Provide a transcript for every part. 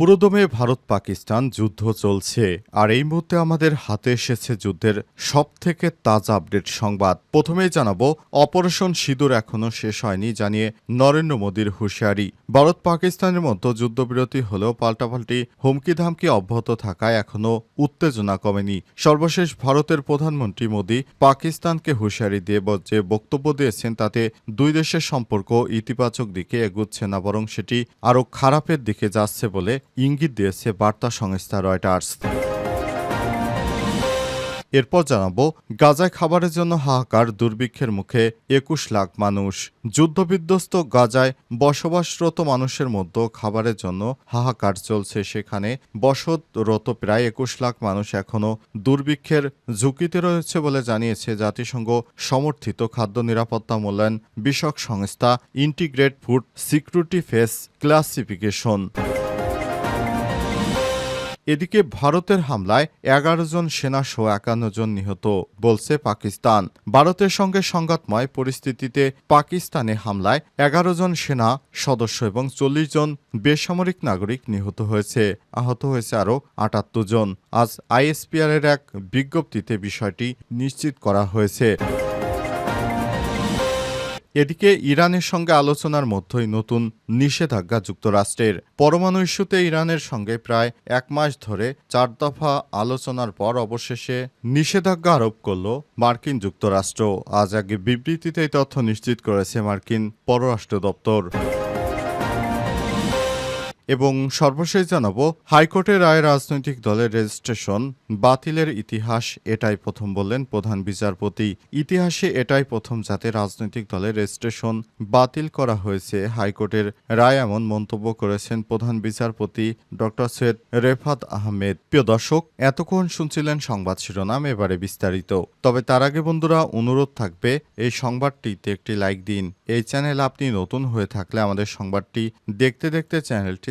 পুরোদমে ভারত পাকিস্তান যুদ্ধ চলছে, আর এই মুহূর্তে আমাদের হাতে এসেছে যুদ্ধের সব থেকে তাজা আপডেট সংবাদ। প্রথমেই জানাব, অপারেশন সিঁদুর এখনও শেষ হয়নি জানিয়ে নরেন্দ্র মোদীর হুঁশিয়ারি। ভারত পাকিস্তানের মতো যুদ্ধবিরতি হলেও পাল্টাপাল্টি হুমকি ধামকি অব্যাহত থাকায় এখনও উত্তেজনা কমেনি। সর্বশেষ ভারতের প্রধানমন্ত্রী মোদী পাকিস্তানকে হুঁশিয়ারি দিয়ে যে বক্তব্য দিয়েছেন, তাতে দুই দেশের সম্পর্ক ইতিবাচক দিকে এগুচ্ছে না, বরং সেটি আরও খারাপের দিকে যাচ্ছে বলে ইঙ্গিত দিয়েছে বার্তা সংস্থা রয়টার্স। এরপর জানাব, গাজায় খাবারের জন্য হাহাকার দুর্ভিক্ষের মুখে একুশ লাখ মানুষ। যুদ্ধবিধ্বস্ত গাজায় বসবাসরত মানুষের মধ্যে খাবারের জন্য হাহাকার চলছে। সেখানে বসতরত প্রায় একুশ লাখ মানুষ এখনও দুর্ভিক্ষের ঝুঁকিতে রয়েছে বলে জানিয়েছে জাতিসংঘ সমর্থিত খাদ্য নিরাপত্তা মূল্যায়ন বিষয়ক সংস্থা integrate food security phase classification. এদিকে ভারতের হামলায় এগারো জন সেনা সহ একান্ন জন নিহত বলছে পাকিস্তান। ভারতের সঙ্গে সংঘাতময় পরিস্থিতিতে পাকিস্তানে হামলায় এগারো জন সেনা সদস্য এবং চল্লিশ জন বেসামরিক নাগরিক নিহত হয়েছে। আহত হয়েছে আরও আটাত্তর জন। আজ আইএসপিআর এর এক বিজ্ঞপ্তিতে বিষয়টি নিশ্চিত করা হয়েছে। এদিকে ইরানের সঙ্গে আলোচনার মধ্যেই নতুন নিষেধাজ্ঞা যুক্তরাষ্ট্রের। পরমাণু ইস্যুতে ইরানের সঙ্গে প্রায় এক মাস ধরে চার দফা আলোচনার পর অবশেষে নিষেধাজ্ঞা আরোপ করল মার্কিন যুক্তরাষ্ট্র। আজ আগে বিবৃতিতে তথ্য নিশ্চিত করেছে মার্কিন পররাষ্ট্র দপ্তর। এবং সর্বশেষ জানাব হাইকোর্টের রায় রাজনৈতিক দলের রেজিস্ট্রেশন বাতিলের ইতিহাস এটাই প্রথম বললেন প্রধান বিচারপতি। ইতিহাসে এটাই প্রথম যাতে রাজনৈতিক দলের রেজিস্ট্রেশন বাতিল করা হয়েছে। হাইকোর্টের রায় এমন মন্তব্য করেছেন প্রধান বিচারপতি ডক্টর সৈয়দ রেফাত আহমেদ। প্রিয় দর্শক, এতক্ষণ শুনছিলেন সংবাদ শিরোনাম, এবারে বিস্তারিত। তবে তার আগে বন্ধুরা, অনুরোধ থাকবে, এই সংবাদটিতে একটি লাইক দিন। এই চ্যানেল আপনি নতুন হয়ে থাকলে আমাদের সংবাদটি দেখতে দেখতে চ্যানেলটি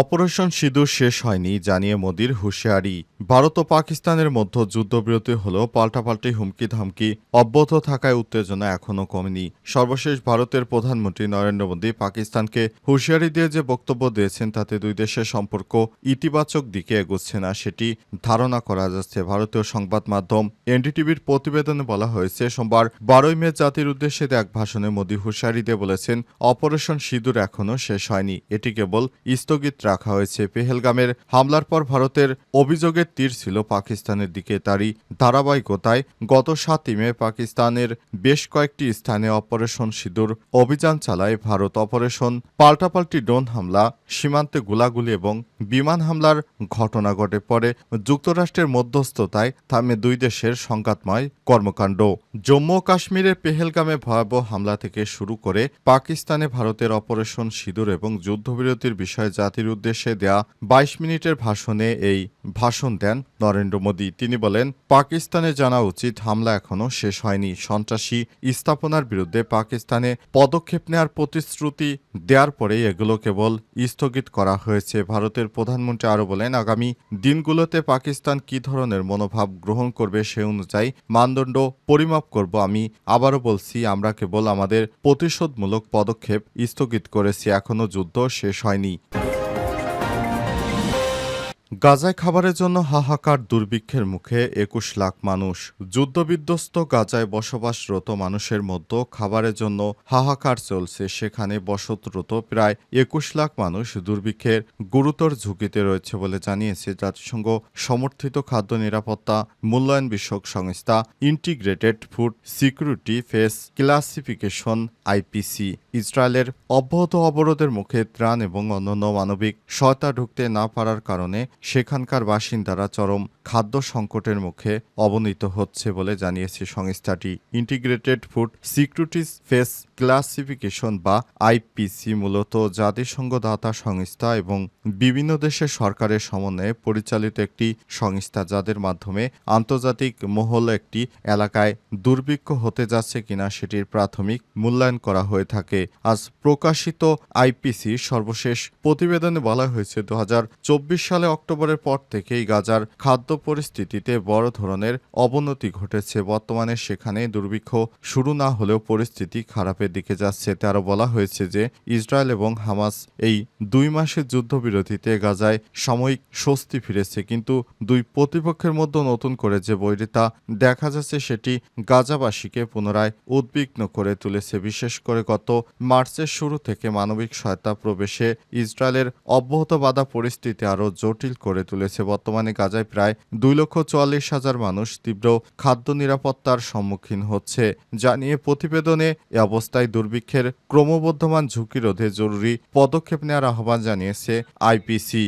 অপারেশন সিঁদুর শেষ হয়নি জানিয়ে মোদির হুঁশিয়ারি। ভারত ও পাকিস্তানের মধ্যে যুদ্ধবিরতি হলেও পাল্টাপাল্টি হুমকি ধামকি অব্যাহত থাকায় উত্তেজনা এখনও কমেনি। সর্বশেষ ভারতের প্রধানমন্ত্রী নরেন্দ্র মোদী পাকিস্তানকে হুঁশিয়ারি দিয়ে যে বক্তব্য দিয়েছেন তাতে দুই দেশের সম্পর্ক ইতিবাচক দিকে এগোচ্ছে না সেটি ধারণা করা যাচ্ছে। ভারতীয় সংবাদ মাধ্যম এনডিটিভির প্রতিবেদনে বলা হয়েছে, সোমবার বারোই মে জাতির উদ্দেশ্যে এক ভাষণে মোদী হুঁশিয়ারি দিয়ে বলেছেন, অপারেশন সিঁদুর এখনও শেষ হয়নি। এটি কেবল স্থগিত রাখা হয়েছে। পেহেলগামের হামলার পর ভারতের অভিযোগের তীর ছিল পাকিস্তানের দিকে। তারই ধারাবাহিকতায় গত সাতই মে পাকিস্তানের বেশ কয়েকটি স্থানে অপারেশন সিঁদুর অভিযান চালায় ভারত। অপারেশন পাল্টাপাল্টি ড্রোন হামলা, সীমান্তে গোলাগুলি এবং বিমান হামলার ঘটনা ঘটে পরে যুক্তরাষ্ট্রের মধ্যস্থতায় থামে দুই দেশের সংঘাতময় কর্মকাণ্ড। জম্মু কাশ্মীরের পেহেলগামে ভয়াবহ হামলা থেকে শুরু করে পাকিস্তানে ভারতের অপারেশন সিঁদুর এবং যুদ্ধবিরতির বিষয়ে জাতির উদ্দেশ্যে দেয়া বাইশ মিনিটের ভাষণে এই ভাষণ দেন নরেন্দ্র মোদী। তিনি বলেন, পাকিস্তানে জানা উচিত হামলা এখনও শেষ হয়নি। সন্ত্রাসী স্থাপনার বিরুদ্ধে পাকিস্তানে পদক্ষেপ নেওয়ার প্রতিশ্রুতি দেওয়ার পরেই এগুলো কেবল স্থগিত করা হয়েছে। ভারতের প্রধানমন্ত্রী আরও বলেন, আগামী দিনগুলোতে পাকিস্তান কি ধরনের মনোভাব গ্রহণ করবে সে অনুযায়ী মানদণ্ড পরিমাপ করব। আমি আবারও বলছি, আমরা কেবল আমাদের প্রতিশোধমূলক পদক্ষেপ স্থগিত করেছি। এখনও যুদ্ধ শেষ হয়নি। গাজায় খাবারের জন্য হাহাকার দুর্ভিক্ষের মুখে একুশ লাখ মানুষ। যুদ্ধবিধ্বস্ত গাজায় বসবাসরত মানুষের মধ্যে খাবারের জন্য হাহাকার চলছে। সেখানে বসতরত প্রায় একুশ লাখ মানুষ দুর্ভিক্ষের গুরুতর ঝুঁকিতে রয়েছে বলে জানিয়েছে জাতিসংঘ সমর্থিত খাদ্য নিরাপত্তা মূল্যায়ন বিষয়ক সংস্থা integrated food security phase classification, IPC. ইসরায়েলের অব্যাহত অবরোধের মুখে ত্রাণ এবং অন্যান্য মানবিক সহায়তা ঢুকতে না পারার কারণে সেখানকার বাসিন্দারা চরম খাদ্য সংকটের মুখে অবনীত হচ্ছে বলে জানিয়েছে সংস্থাটি। Integrated food securities phase classification বা আইপিসি মূলত জাতিসংঘ দাতা সংস্থা এবং বিভিন্ন দেশের সরকারের সমন্বয়ে পরিচালিত একটি সংস্থা যাদের মাধ্যমে আন্তর্জাতিক মহল একটি এলাকায় দুর্ভিক্ষ হতে যাচ্ছে কিনা সেটির প্রাথমিক মূল্যায়ন করা হয়ে থাকে। আজ প্রকাশিত আইপিসি সর্বশেষ প্রতিবেদনে বলা হয়েছে দু হাজার চব্বিশ সালে অক্টোবরের পর থেকেই গাজার খাদ্য পরিস্থিতিতে বড় ধরনের অবনতি ঘটেছে। বর্তমানে সেখানে দুর্ভিক্ষ শুরু না হলেও পরিস্থিতি খারাপের দিকে যাচ্ছে, তারও বলা হয়েছে যে ইসরায়েল এবং হামাস এই দুই মাসের যুদ্ধবিরতিতে গাজায় সাময়িক স্বস্তি ফিরেছে। কিন্তু দুই প্রতিপক্ষের মধ্যে নতুন করে যে বৈরিতা দেখা যাচ্ছে, সেটি গাজাবাসীকে পুনরায় উদ্বিগ্ন করে তুলেছে। বিশেষ করে গত মার্চের শুরু থেকে মানবিক সহায়তা প্রবেশে ইসরায়েলের অব্যাহত বাধা পরিস্থিতি আরও জটিল করে তুলেছে। বর্তমানে গাজায় প্রায় দুই লক্ষ চুয়াল্লিশ হাজার মানুষ তীব্র খাদ্য নিরাপত্তার সম্মুখীন হচ্ছে। জানিয়ে প্রতিবেদনে এ অবস্থায় দুর্ভিক্ষের ক্রমবর্ধমান ঝুঁকি রোধে জরুরি পদক্ষেপ নেওয়ার আহ্বান জানিয়েছে আইপিসি।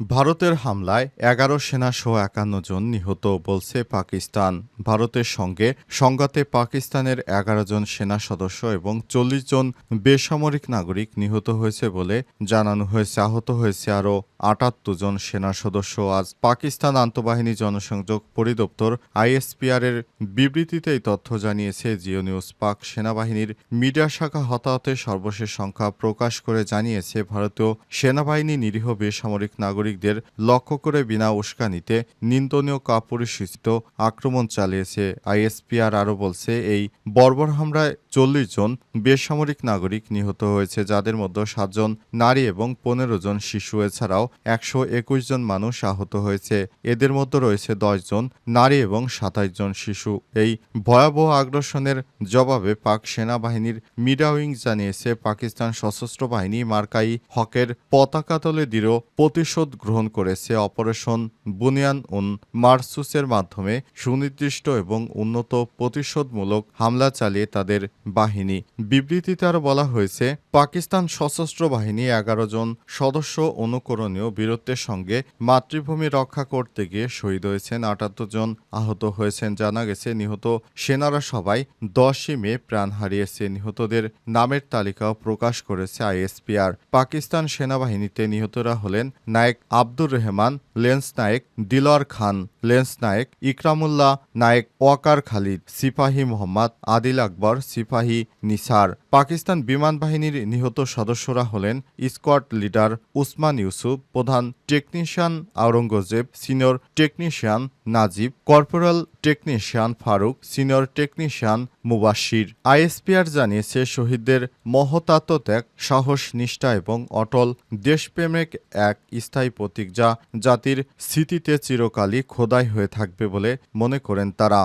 ভারতের হামলায় এগারো সেনাসহ একান্ন জন নিহত বলছে পাকিস্তান। ভারতের সঙ্গে সংঘাতে পাকিস্তানের এগারো জন সেনা সদস্য এবং চল্লিশ জন বেসামরিক নাগরিক নিহত হয়েছে বলে জানানো হয়েছে। আহত হয়েছে আরও আটাত্তর জন সেনা সদস্য। আজ পাকিস্তান আন্তঃবাহিনী জনসংযোগ পরিদপ্তর আইএসপিআর এর বিবৃতিতে এই তথ্য জানিয়েছে। জিও নিউজ পাক সেনাবাহিনীর মিডিয়া শাখা হতাহতের সর্বশেষ সংখ্যা প্রকাশ করে জানিয়েছে। ভারতীয় সেনাবাহিনী নিরীহ বেসামরিক নাগরিকদের লক্ষ্য করে বিনা উস্কানিতে নিন্দনীয় কাপুরুষিত আক্রমণ চালিয়েছে আইএসপিআর আরও বলছে, এই বর্বর হামলায় চল্লিশ জন বেসামরিক নাগরিক নিহত হয়েছে, যাদের মধ্যে সাতজন নারী এবং পনেরো জন শিশু। এছাড়াও একশো একুশ জন মানুষ আহত হয়েছে। এদের মধ্যে রয়েছে দশ জন নারী এবং সাতাশ জন শিশু। এই ভয়াবহ আগ্রাসনের জবাবে পাক সেনাবাহিনীর মিডা উইং জানিয়েছে, পাকিস্তান সশস্ত্র বাহিনী মার্কাই হকের পতাকা তলে দৃঢ় প্রতিশোধ গ্রহণ করেছে অপারেশন বুনিয়ান উন মার্সুসের মাধ্যমে সুনির্দিষ্ট এবং উন্নত প্রতিশোধমূলক হামলা চালিয়ে তাদের বাহিনী। বিবৃতিতে আরও বলা হয়েছে, পাকিস্তান সশস্ত্র বাহিনী এগারো জন সদস্য অনুকরণীয় বীরত্বের সঙ্গে মাতৃভূমি রক্ষা করতে গিয়ে শহীদ হয়েছেন। আটাত্তর জন আহত হয়েছেন। জানা গেছে, নিহত সেনারা সবাই দশই মে প্রাণ হারিয়েছে। নিহতদের নামের তালিকাও প্রকাশ করেছে আইএসপিআর। পাকিস্তান সেনাবাহিনীতে নিহতরা হলেন নায়েক আব্দুর রহমান, লেন্স নায়েক, দিলওয়ার খান, লেন্স নায়েক, ইকরামুল্লাহ নায়েক, ওয়াকার খালিদ, সিপাহী মোহাম্মদ, আদিল আকবর, সিপাহী নিসার। পাকিস্তান বিমান বাহিনীর নিহত সদস্যরা হলেন স্কোয়াড লিডার উসমান ইউসুফ, প্রধান technician Aurangzeb, senior technician Najib, corporal technician Farooq, senior technician Mubashir. ISPR জানিয়েছে, শহীদদের মহতাত্ত্বত্যাগ সাহস, নিষ্ঠা এবং অটল দেশপ্রেমিক এক স্থায়ী প্রতীক যা জাতির স্মৃতিতে চিরকালই খোদাই হয়ে থাকবে বলে মনে করেন তারা।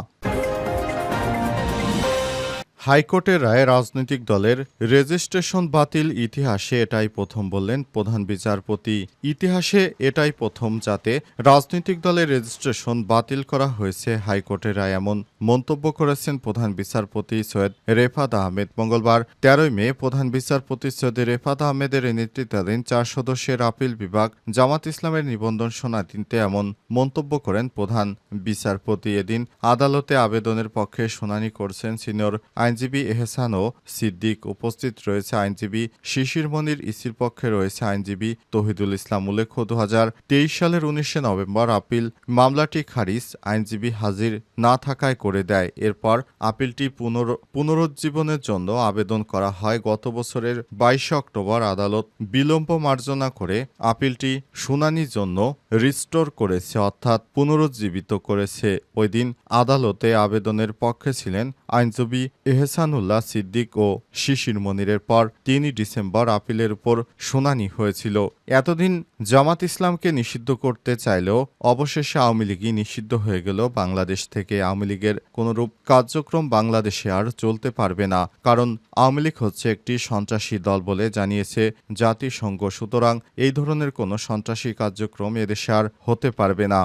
হাইকোর্টের রায়ে রাজনৈতিক দলের রেজিস্ট্রেশন বাতিল, ইতিহাসে এটাই প্রথম বললেন প্রধান বিচারপতি। ইতিহাসে এটাই প্রথম যাতে রাজনৈতিক দলের রেজিস্ট্রেশন বাতিল করা হয়েছে হাইকোর্টের রায় এমন। মন্তব্য করেছেন প্রধান বিচারপতি সৈয়দ রেফাত আহমেদ। মঙ্গলবার তেরোই মে প্রধান বিচারপতি সৈয়দ রেফাত আহমেদের নেতৃত্বাধীন চার সদস্যের আপিল বিভাগ জামাত ইসলামের নিবন্ধন শুনানিতে এমন মন্তব্য করেন প্রধান বিচারপতি। এদিন আদালতে আবেদনের পক্ষে শুনানি করছেন সিনিয়র আইনজীবী এহসান ও সিদ্দিক। উপস্থিত রয়েছে আইনজীবী শিশির মনির, ইসির পক্ষে রয়েছে আইনজীবী তহিদুল ইসলাম উল্লেখ্য দু হাজার তেইশ সালের উনিশে নভেম্বর আপিল মামলাটি খারিজ। আইনজীবী হাজির না থাকায় করে দেয়। এরপর আপিলটি পুনর পুনরুজ্জীবনের জন্য আবেদন করা হয়। গত বছরের বাইশে অক্টোবর আদালত বিলম্ব মার্জনা করে আপিলটি শুনানির জন্য রিস্টোর করেছে, অর্থাৎ পুনরুজ্জীবিত করেছে। ওই দিন আদালতে আবেদনের পক্ষে ছিলেন আইনজীবী এহসানুল্লাহ সিদ্দিক ও শিশির মনিরের পর তিনই ডিসেম্বর আপিলের উপর শুনানি হয়েছিল। এতদিন জামাত ইসলামকে নিষিদ্ধ করতে চাইলেও অবশেষে আওয়ামী লীগই নিষিদ্ধ হয়ে গেল। বাংলাদেশ থেকে আওয়ামী লীগের কোনরূপ কার্যক্রম বাংলাদেশে আর চলতে পারবে না, কারণ আওয়ামী লীগ হচ্ছে একটি সন্ত্রাসী দল বলে জানিয়েছে জাতিসংঘ। সুতরাং এই ধরনের কোনো সন্ত্রাসী কার্যক্রম এদেশে আর হতে পারবে না।